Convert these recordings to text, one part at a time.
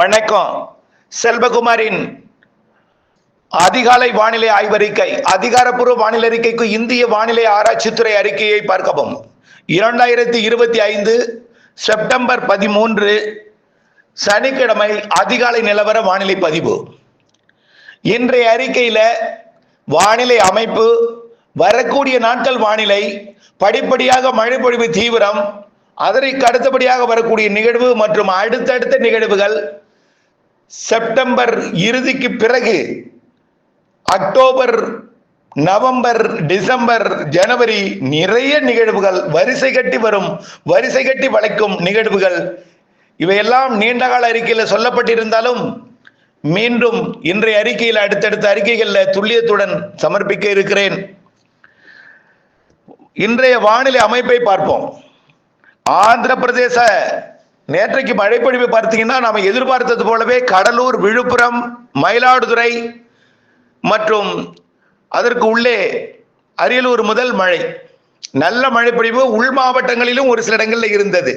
வணக்கம். செல்வகுமாரின் அதிகாலை வானிலை ஆய்வறிக்கை அதிகாரப்பூர்வ வானிலை அறிக்கைக்கு இந்திய வானிலை ஆராய்ச்சித்துறை அறிக்கையை பார்க்கவும். இரண்டாயிரத்தி இருபத்தி ஐந்து செப்டம்பர் பதிமூன்று சனிக்கிழமை அதிகாலை நிலவர வானிலை பதிவு. இன்றைய அறிக்கையில வானிலை அமைப்பு வரக்கூடிய நாட்கள் வானிலை படிப்படியாக மழைப்பொழிவு தீவிரம் அதற்கு அடுத்தபடியாக வரக்கூடிய நிகழ்வு மற்றும் அடுத்தடுத்த நிகழ்வுகள் செப்டம்பர் இறுதிக்கு பிறகு அக்டோபர் நவம்பர் டிசம்பர் ஜனவரி நிறைய நிகழ்வுகள் வரிசை கட்டி வரும் வரிசை கட்டி வளைக்கும் நிகழ்வுகள். இவையெல்லாம் நீண்டகால அறிக்கையில் சொல்லப்பட்டிருந்தாலும் மீண்டும் இன்றைய அறிக்கையில் அடுத்தடுத்த அறிக்கைகளில் துல்லியத்துடன் சமர்ப்பிக்க இருக்கிறேன். இன்றைய வானிலை அமைப்பை பார்ப்போம். ஆந்திர பிரதேச நேற்றைக்கு மழைப்பொழிவு பார்த்தீங்கன்னா நாம எதிர்பார்த்தது போலவே கடலூர் விழுப்புரம் மயிலாடுதுறை மற்றும் அதற்கு உள்ளே அரியலூர் முதல் மழை. நல்ல மழைப்பொழிவு உள் மாவட்டங்களிலும் ஒரு சில இடங்களில் இருந்தது.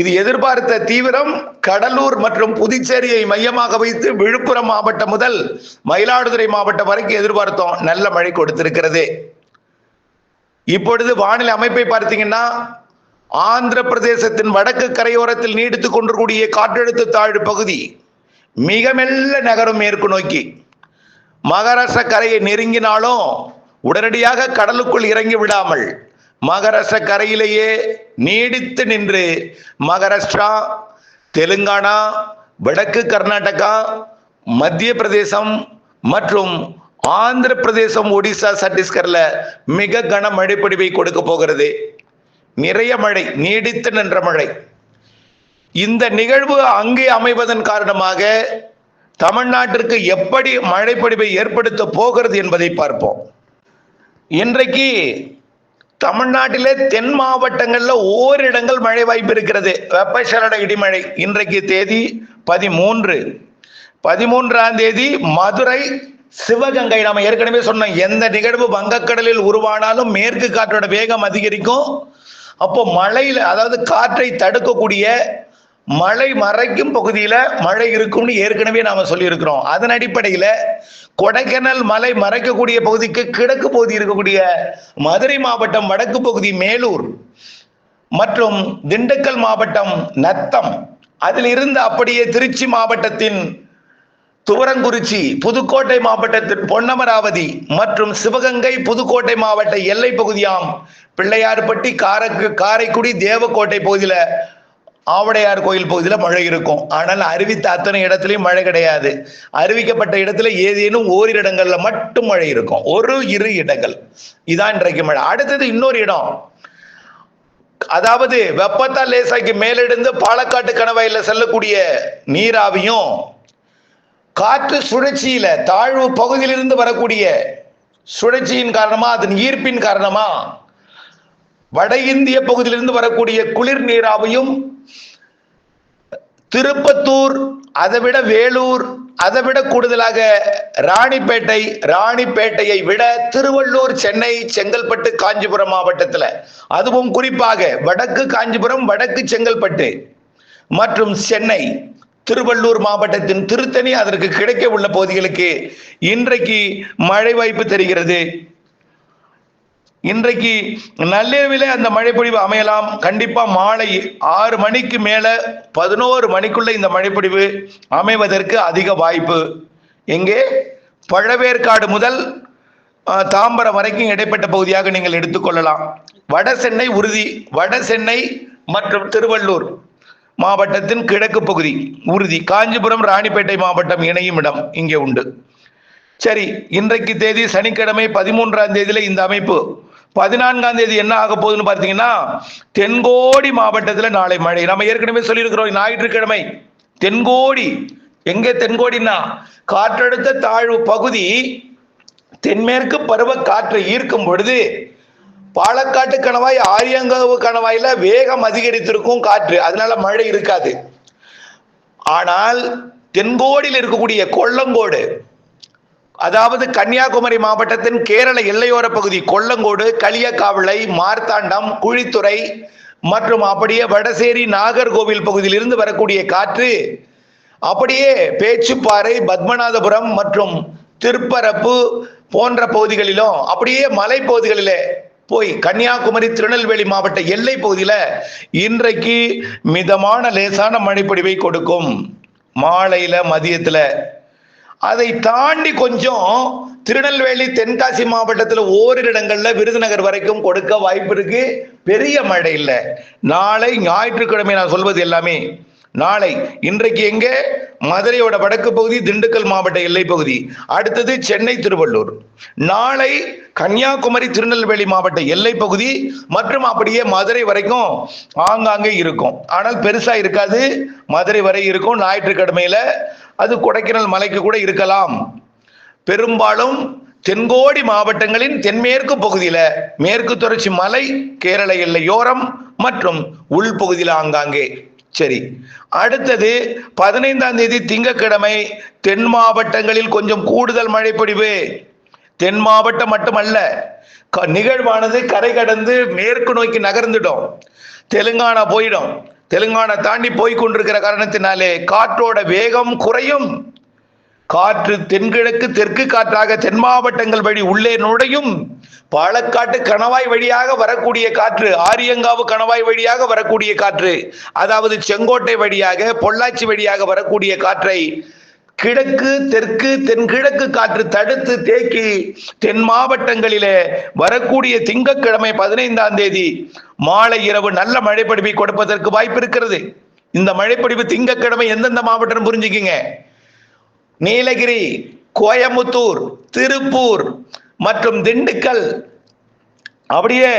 இது எதிர்பார்த்த தீவிரம் கடலூர் மற்றும் புதுச்சேரியை மையமாக வைத்து விழுப்புரம் மாவட்டம் முதல் மயிலாடுதுறை மாவட்டம் வரைக்கும் எதிர்பார்த்தோம். நல்ல மழை கொடுத்திருக்கிறது. இப்பொழுது வானிலை அமைப்பை பார்த்தீங்கன்னா ஆந்திர பிரதேசத்தின் வடக்கு கரையோரத்தில் நீடித்துக் கொண்டிருக்கூடிய காற்றழுத்த தாழ்வு பகுதி மிக மெல்ல நகரும் மேற்கு நோக்கி. மகாராஷ்டிர கரையை நெருங்கினாலும் உடனடியாக கடலுக்குள் இறங்கி விடாமல் மகாராஷ்டிர கரையிலேயே நீடித்து நின்று மகாராஷ்டிரா தெலுங்கானா வடக்கு கர்நாடகா மத்திய பிரதேசம் மற்றும் ஆந்திர பிரதேசம் ஒடிசா சத்தீஸ்கர்ல மிக கன மழைப்பொடிவை கொடுக்க போகிறது. நிறைய மழை நீடித்து நின்ற மழை. இந்த நிகழ்வு அங்கே அமைவதன் காரணமாக தமிழ்நாட்டிற்கு எப்படி மழைப்பொழிவை ஏற்படுத்த போகிறது என்பதை பார்ப்போம். இன்றைக்கு தமிழ்நாட்டிலே தென் மாவட்டங்களில் ஓரிடங்கள் மழை வாய்ப்பு இருக்கிறது. வெப்பசலன இடிமழை இன்றைக்கு தேதி பதிமூன்று. பதிமூன்றாம் தேதி மதுரை சிவகங்கை. நாம ஏற்கனவே சொன்னோம் எந்த நிகழ்வு வங்கக்கடலில் உருவானாலும் மேற்கு காற்றோட வேகம் அதிகரிக்கும். அப்போ மழையில அதாவது காற்றை தடுக்கக்கூடிய மழை மறைக்கும் பகுதியில மழை இருக்கும்னு ஏற்கனவே நாம சொல்லியிருக்கிறோம். அதன் அடிப்படையில கொடைக்கானல் மலை மறைக்கக்கூடிய பகுதிக்கு கிழக்கு பகுதி இருக்கக்கூடிய மதுரை மாவட்டம் வடக்கு பகுதி மேலூர் மற்றும் திண்டுக்கல் மாவட்டம் நத்தம். அதில் இருந்து அப்படியே திருச்சி மாவட்டத்தின் துவரங்குறிச்சி புதுக்கோட்டை மாவட்டத்தின் பொன்னமராவதி மற்றும் சிவகங்கை புதுக்கோட்டை மாவட்ட எல்லை பகுதியாம். பிள்ளையார்பட்டி காரக்கு காரைக்குடி தேவக்கோட்டை பகுதியில் ஆவடையார் கோயில் பகுதியில் மழை இருக்கும். ஆனால் அறிவித்த அத்தனை இடத்துலையும் மழை கிடையாது. அறிவிக்கப்பட்ட இடத்துல ஏதேனும் ஓரிரு இடங்கள்ல மட்டும் மழை இருக்கும். ஒரு இரு இடங்கள். இதான் இன்றைக்கு மழை. அடுத்தது இன்னொரு இடம். அதாவது வெப்பத்தால் லேசாக்கி மேலெடுந்து பாலக்காட்டு கணவாயில செல்லக்கூடிய நீராவியும் காற்று சுழற்சியில தாழ்வு பகுதியிலிருந்து வரக்கூடிய சுழற்சியின் காரணமா அதன் ஈர்ப்பின் காரணமா வட இந்திய பகுதியிலிருந்து வரக்கூடிய குளிர் நீராவையும் திருப்பத்தூர் அதை விட வேலூர் அதை விட கூடுதலாக ராணிப்பேட்டை ராணிப்பேட்டையை விட திருவள்ளூர் சென்னை செங்கல்பட்டு காஞ்சிபுரம் மாவட்டத்தில். அதுவும் குறிப்பாக வடக்கு காஞ்சிபுரம் வடக்கு செங்கல்பட்டு மற்றும் சென்னை. திருவள்ளூர் மாவட்டத்தின் திருத்தணி அதற்கு கிடைக்க உள்ள பகுதிகளுக்கு இன்றைக்கு மழை வாய்ப்பு தெரிகிறது. இன்றைக்கு நள்ளிரவிலே அந்த மழைப்பொழிவு அமையலாம். கண்டிப்பா மாலை ஆறு மணிக்கு மேல பதினோரு மணிக்குள்ள இந்த மழைப்பொழிவு அமைவதற்கு அதிக வாய்ப்பு. எங்கே? பழவேற்காடு முதல் தாம்பரம் வரைக்கும் இடைப்பட்ட பகுதியாக நீங்கள் எடுத்துக்கொள்ளலாம் வட சென்னை உறுதி வட சென்னை மற்றும் திருவள்ளூர். மாவட்டத்தின் கிழக்கு பகுதி உறுதி. காஞ்சிபுரம் ராணிப்பேட்டை மாவட்டம் இணையும் இடம் இங்கே உண்டு. சரி இன்றைக்கு தேதி சனிக்கிழமை பதிமூன்றாம் தேதியில இந்த அமைப்பு. பதினான்காம் தேதி என்ன ஆக போகுதுன்னு பார்த்தீங்கன்னா தென்கோடி மாவட்டத்துல நாளை மழை. நம்ம ஏற்கனவே சொல்லியிருக்கிறோம் ஞாயிற்றுக்கிழமை. தென்கோடி. எங்கே தென்கோடின்னா காற்றழுத்த தாழ்வு பகுதி தென்மேற்கு பருவ காற்றை ஈர்க்கும் பொழுது பாலக்காட்டு கணவாய் ஆரியங்கவு கணவாயில வேகம் அதிகரித்திருக்கும் காற்று. அதனால மழை இருக்காது. ஆனால் தென்கோடியில் இருக்கக்கூடிய கொல்லங்கோடு அதாவது கன்னியாகுமரி மாவட்டத்தின் கேரள எல்லையோர பகுதி கொல்லங்கோடு களியக்காவிளை மார்த்தாண்டம் குழித்துறை மற்றும் அப்படியே வடசேரி நாகர்கோவில் பகுதியிலிருந்து வரக்கூடிய காற்று அப்படியே பேச்சுப்பாறை பத்மநாதபுரம் மற்றும் திருப்பரப்பு போன்ற பகுதிகளிலும் அப்படியே மலைப்பகுதிகளிலே போய் கன்னியாகுமரி திருநெல்வேலி மாவட்ட எல்லை பகுதியில் இன்றைக்கு மிதமான லேசான மழைப்பொழிவை கொடுக்கும். மாலையில மதியத்துல. அதை தாண்டி கொஞ்சம் திருநெல்வேலி தென்காசி மாவட்டத்தில் ஓரிரு இடங்கள்ல விருதுநகர் வரைக்கும் கொடுக்க வாய்ப்பு இருக்கு. பெரிய மழை இல்லை. நாளை ஞாயிற்றுக்கிழமை நான் சொல்வது எல்லாமே நாளை இன்றைக்கு எங்க? மதுரையோட வடக்கு பகுதி திண்டுக்கல் மாவட்ட எல்லை பகுதி. அடுத்தது சென்னை திருவள்ளூர். நாளை கன்னியாகுமரி திருநெல்வேலி மாவட்ட எல்லை பகுதி மற்றும் அப்படியே மதுரை வரைக்கும் ஆங்காங்கே இருக்கும். ஆனால் பெருசா இருக்காது. மதுரை வரை இருக்கும். ஞாயிற்றுக்கிழமையில அது கொடைக்கானல் மலைக்கு கூட இருக்கலாம். பெரும்பாலும் தென்கோடி மாவட்டங்களின் தென்மேற்கு பகுதியில மேற்கு தொடர்ச்சி மலை கேரள எல்லையோரம் மற்றும் உள்பகுதியில் ஆங்காங்கே. சரி. அடுத்தது பதினைந்தாம் தேதி திங்கட்கிழமை தென் மாவட்டங்களில் கொஞ்சம் கூடுதல் மழைப்பொழிவு. தென் மாவட்டம் மட்டுமல்ல க- நிகழ்வானது கரை கடந்து மேற்கு நோக்கி நகர்ந்துடும். தெலுங்கானா போயிடும். தெலுங்கானா தாண்டி போய் கொண்டிருக்கிற காரணத்தினாலே காற்றோட வேகம் குறையும். காற்று தென்கிழக்கு தெற்கு காற்றாக தென் மாவட்டங்கள் வழி உள்ளே நுழையும் பாலக்காட்டு கணவாய் வழியாக வரக்கூடிய காற்று ஆரியங்காவு கணவாய் வழியாக வரக்கூடிய காற்று அதாவது செங்கோட்டை வழியாக பொள்ளாச்சி வழியாக வரக்கூடிய காற்றை கிழக்கு தெற்கு தென்கிழக்கு காற்று தடுத்து தேக்கி தென் மாவட்டங்களிலே வரக்கூடிய திங்கட்கிழமை பதினைந்தாம் தேதி மாலை இரவு நல்ல மழைப்பொழிவை கொடுப்பதற்கு வாய்ப்பு இருக்கிறது. இந்த மழைப்பொழிவு திங்கட்கிழமை எந்தெந்த மாவட்டம் புரிஞ்சுக்கிங்க. நீலகிரி கோயமுத்தூர் திருப்பூர் மற்றும் திண்டுக்கல். அப்படியே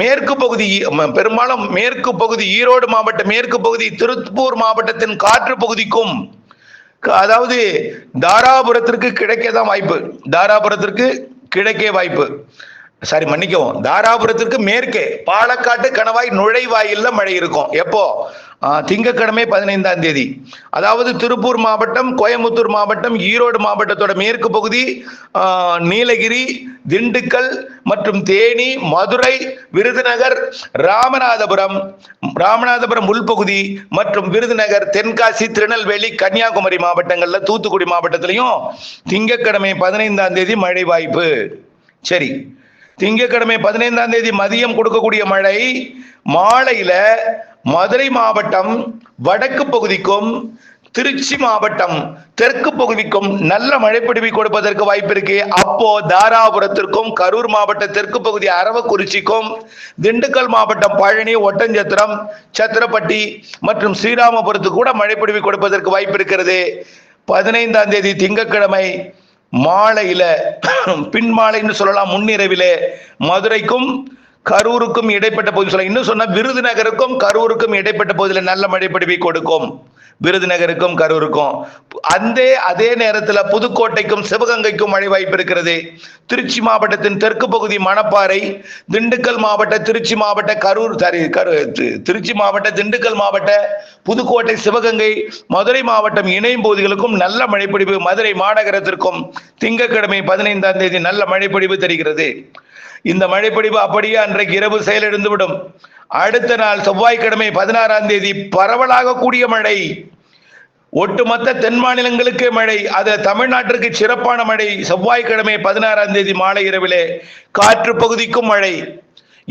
மேற்கு பகுதி பெரும்பாலும் மேற்கு பகுதி ஈரோடு மாவட்ட மேற்கு பகுதி திருப்பூர் மாவட்டத்தின் காற்று பகுதிக்கும் அதாவது தாராபுரத்திற்கு கிடைக்க தான் வாய்ப்பு. தாராபுரத்திற்கு கிழக்கே வாய்ப்பு. சாரி மன்னிக்கவும் தாராபுரத்திற்கு மேற்கே பாலக்காட்டு கணவாய் நுழைவாயில்ல மழை இருக்கும். எப்போ? திங்கக்கிழமை பதினைந்தாம் தேதி. அதாவது திருப்பூர் மாவட்டம் கோயம்புத்தூர் மாவட்டம் ஈரோடு மாவட்டத்தோட மேற்கு பகுதி நீலகிரி திண்டுக்கல் மற்றும் தேனி மதுரை விருதுநகர் ராமநாதபுரம் ராமநாதபுரம் உள்பகுதி மற்றும் விருதுநகர் தென்காசி திருநெல்வேலி கன்னியாகுமரி மாவட்டங்கள்ல தூத்துக்குடி மாவட்டத்திலையும் திங்கட்கிழமை பதினைந்தாம் தேதி மழை வாய்ப்பு. சரி. திங்கட்கிழமை பதினைந்தாம் தேதி மதியம் கொடுக்கக்கூடிய மழை மாலையில மதுரை மாவட்டம் வடக்கு பகுதிக்கும் திருச்சி மாவட்டம் தெற்கு பகுதிக்கும் நல்ல மழைப்பிடிவை கொடுப்பதற்கு வாய்ப்பு இருக்கு. அப்போ தாராபுரத்திற்கும் கரூர் மாவட்ட தெற்கு பகுதி அரவக்குறிச்சிக்கும் திண்டுக்கல் மாவட்டம் பழனி ஒட்டஞ்சத்திரம் சத்திரப்பட்டி மற்றும் ஸ்ரீராமபுரத்துக்கு கூட மழைப்பிடிவை கொடுப்பதற்கு வாய்ப்பு இருக்கிறது. பதினைந்தாம் தேதி திங்கட்கிழமை மாலையில பின்மாலைன்னு சொல்லலாம் முன்னிரவிலே. மதுரைக்கும் கரூருக்கும் இடைப்பட்ட பகுதி சொல்லலாம். இன்னும் சொன்னா விருதுநகருக்கும் கரூருக்கும் இடைப்பட்ட பகுதியில் நல்ல மழைப்பொழிவை கொடுக்கும். விருதுநகருக்கும் கரூருக்கும். அந்த அதே நேரத்தில் புதுக்கோட்டைக்கும் சிவகங்கைக்கும் மழை வாய்ப்பு இருக்கிறது. திருச்சி மாவட்டத்தின் தெற்கு பகுதி மணப்பாறை திண்டுக்கல் மாவட்ட திருச்சி மாவட்ட கரூர் சாரி கரு திருச்சி மாவட்ட திண்டுக்கல் மாவட்ட புதுக்கோட்டை சிவகங்கை மதுரை மாவட்டம் இணையும் பகுதிகளுக்கும் நல்ல மழைப்பொழிவு மதுரை மாநகரத்திற்கும் திங்கட்கிழமை பதினைந்தாம் தேதி நல்ல மழைப்பொழிவு தெரிகிறது. இந்த மழைப்பொழிவு அப்படியே அன்றைக்கு இரவு செயலிழந்துவிடும் அடுத்த நாள் செவ்வாய்க்கிழமை பதினாறாம் தேதி பரவலாக கூடிய மழை. ஒட்டுமொத்த தென் மாநிலங்களுக்கு மழை அது தமிழ்நாட்டிற்கு சிறப்பான மழை. செவ்வாய்க்கிழமை பதினாறாம் தேதி மாலை இரவிலே காற்று பகுதிக்கும் மழை.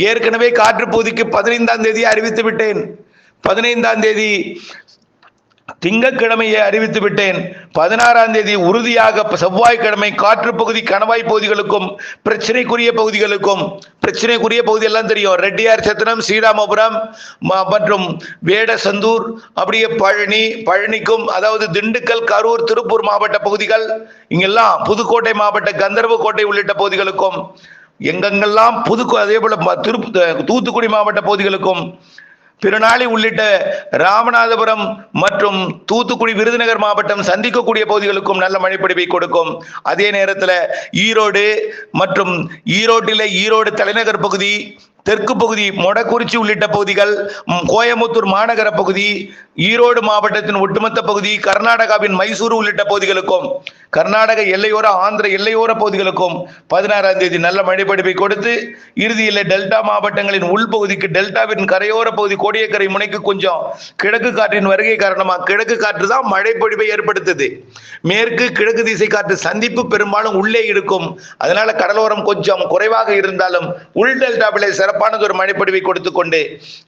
ஏற்கனவே காற்று பகுதிக்கு பதினைந்தாம் தேதி அறிவித்து விட்டேன் பதினைந்தாம் தேதி திங்கட்கிழமையை அறிவித்து விட்டேன். பதினாறாம் தேதி உறுதியாக செவ்வாய்க்கிழமை காற்று பகுதி கணவாய் பகுதிகளுக்கும் பிரச்சனைக்குரிய பகுதிகளுக்கும் பிரச்சனைக்குரிய பகுதி எல்லாம் தெரியும். ரெட்டியார் சத்திரம் ஸ்ரீராமபுரம் ம- மற்றும் வேடசந்தூர் அப்படியே பழனி பழனிக்கும் அதாவது திண்டுக்கல் கரூர் திருப்பூர் மாவட்ட பகுதிகள் இங்கெல்லாம் புதுக்கோட்டை மாவட்ட கந்தர்வக்கோட்டை உள்ளிட்ட பகுதிகளுக்கும் எங்கெங்கெல்லாம் புதுக்கோ அதே போல திரு திருப்பு தூத்துக்குடி மாவட்ட பகுதிகளுக்கும் திருநாளி உள்ளிட்ட ராமநாதபுரம் மற்றும் தூத்துக்குடி விருதுநகர் மாவட்டம் சந்திக்கக்கூடிய பகுதிகளுக்கும் நல்ல மழைப்பிடிப்பை கொடுக்கும். அதே நேரத்தில் ஈரோடு மற்றும் ஈரோட்டில் ஈரோடு தலைநகர் பகுதி தெற்கு பகுதி மொடக்குறிச்சி உள்ளிட்ட பகுதிகள் கோயம்புத்தூர் கோயமுத்தூர் மாநகர பகுதி ஈரோடு மாவட்டத்தின் ஒட்டுமொத்த பகுதி கர்நாடகாவின் மைசூரு உள்ளிட்ட பகுதிகளுக்கும் கர்நாடக எல்லையோர ஆந்திர எல்லையோர பகுதிகளுக்கும் பதினாறாம் தேதி நல்ல மழைப்படிப்பை கொடுத்து இறுதியில் டெல்டா மாவட்டங்களின் உள்பகுதிக்கு டெல்டாவின் கரையோர பகுதி கோடியக்கரை முனைக்கு கொஞ்சம் கிழக்கு காற்றின் வருகை காரணமாக கிழக்கு காற்று தான் மழைப்பொழிவை ஏற்படுத்துது. மேற்கு கிழக்கு திசை காற்று சந்திப்பு பெரும்பாலும் உள்ளே இருக்கும். அதனால கடலோரம் கொஞ்சம் குறைவாக இருந்தாலும் உள் டெல்டாவிலே சிறப்பானது ஒரு மழைப்பொழிவை கொடுத்து கொண்டு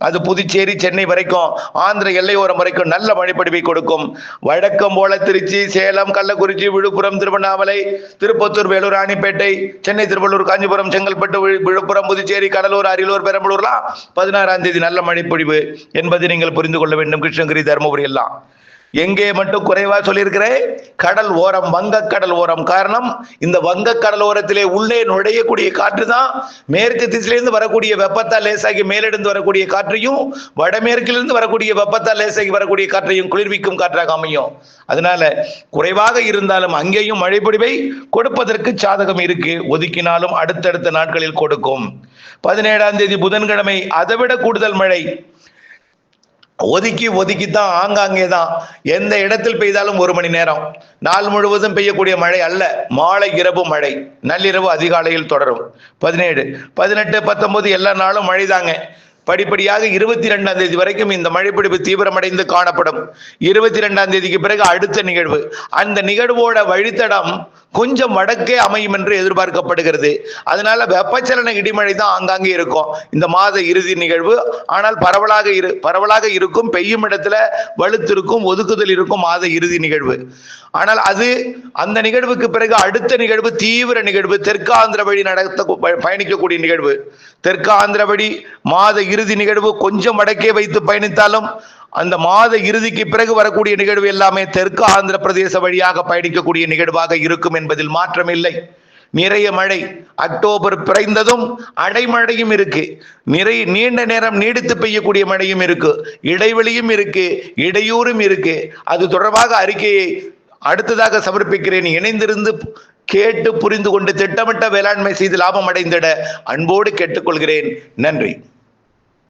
அது புதுச்சேரி சென்னை வரைக்கும் ஆந்திர எல்லையோரம் வரைக்கும் நல்ல மழைப்பொழிவை கொடுக்கும். வழக்கம் போல திருச்சி சேலம் கள்ளக்குறிச்சி விழுப்புரம் திருவண்ணாமலை திருப்பத்தூர் வேலூர் ராணிப்பேட்டை சென்னை திருவள்ளூர் காஞ்சிபுரம் செங்கல்பட்டு விழுப்புரம் புதுச்சேரி கடலூர் அரியலூர் பெரம்பலூர்லாம் பதினாறாம் தேதி நல்ல மழைப்பொழிவு என்பதை நீங்கள் புரிந்து கொள்ள வேண்டும். கிருஷ்ணகிரி தருமபுரி எல்லாம். எங்கே மட்டும் குறைவா சொல்லியிருக்கிறேன்? கடல் ஓரம் வங்கக்கடல் ஓரம் காரணம் இந்த வங்கக்கடல் ஓரத்திலே உள்ளே நுழையக்கூடிய காற்று தான் மேற்கு திசையிலிருந்து வரக்கூடிய வெப்பத்தால் லேசாகி மேலிருந்து வரக்கூடிய காற்றையும் வடமேற்கிலிருந்து வரக்கூடிய வெப்பத்தால் லேசாகி வரக்கூடிய காற்றையும் குளிர்விக்கும் காற்றாக அமையும். அதனால குறைவாக இருந்தாலும் அங்கேயும் மழைப்பொழிவை கொடுப்பதற்கு சாதகம் இருக்கு. ஒதுக்கினாலும் அடுத்தடுத்த நாட்களில் கொடுக்கும். பதினேழாம் தேதி புதன்கிழமை அதைவிட கூடுதல் மழை. ஒதுக்கி ஒதுக்கி தான் ஆங்காங்கே தான் எந்த இடத்தில் பெய்தாலும் ஒரு மணி நேரம். நாள் முழுவதும் பெய்யக்கூடிய மழை அல்ல. மாலை இரவு மழை. நள்ளிரவு அதிகாலையில் தொடரும். பதினேழு பதினெட்டு பத்தொன்பது எல்லா நாளும் மழை தாங்க படிப்படியாக இருபத்தி ரெண்டாம் தேதி வரைக்கும் இந்த மழைப்பிடிப்பு தீவிரமடைந்து காணப்படும். இருபத்தி ரெண்டாம் தேதிக்கு பிறகு அடுத்த நிகழ்வு. அந்த நிகழ்வோட வழித்தடம் கொஞ்சம் வடக்கே அமையும் என்று எதிர்பார்க்கப்படுகிறது. அதனால வெப்பச்சலன இடிமழை தான் ஆங்காங்கே இருக்கும். இந்த மாத இறுதி நிகழ்வு. ஆனால் பரவலாக இரு பரவலாக இருக்கும் பெய்யும் இடத்துல வலுத்திருக்கும் ஒதுக்குதல் இருக்கும் மாத இறுதி நிகழ்வு. ஆனால் அது அந்த நிகழ்வுக்கு பிறகு அடுத்த நிகழ்வு தீவிர நிகழ்வு தெற்காந்திர வழி நடத்த ப- பயணிக்கக்கூடிய நிகழ்வு. தெற்காந்திர வழி மாத இறுதி நிகழ்வு கொஞ்சம் வடக்கே வைத்து பயணித்தாலும் அந்த மாத இறுதிக்கு பிறகு வரக்கூடிய நிகழ்வு எல்லாமே தெற்கு ஆந்திர பிரதேச வழியாக பயணிக்கக்கூடிய நிகழ்வாக இருக்கும் என்பதில் மாற்றமில்லை. நிறைய மழை அக்டோபர் பிறந்ததும் அடைமழையும் இருக்கு. நிறைய நீண்ட நேரம் நீடித்து பெய்யக்கூடிய மழையும் இருக்கு. இடைவெளியும் இருக்கு. இடையூறும் இருக்கு. அது தொடர்பாக அறிக்கையை அடுத்ததாக சமர்ப்பிக்கிறேன். இணைந்திருந்து கேட்டு புரிந்து கொண்டு திட்டமிட்ட வேளாண்மை செய்து லாபம் அடைந்திட அன்போடு கேட்டுக்கொள்கிறேன். நன்றி.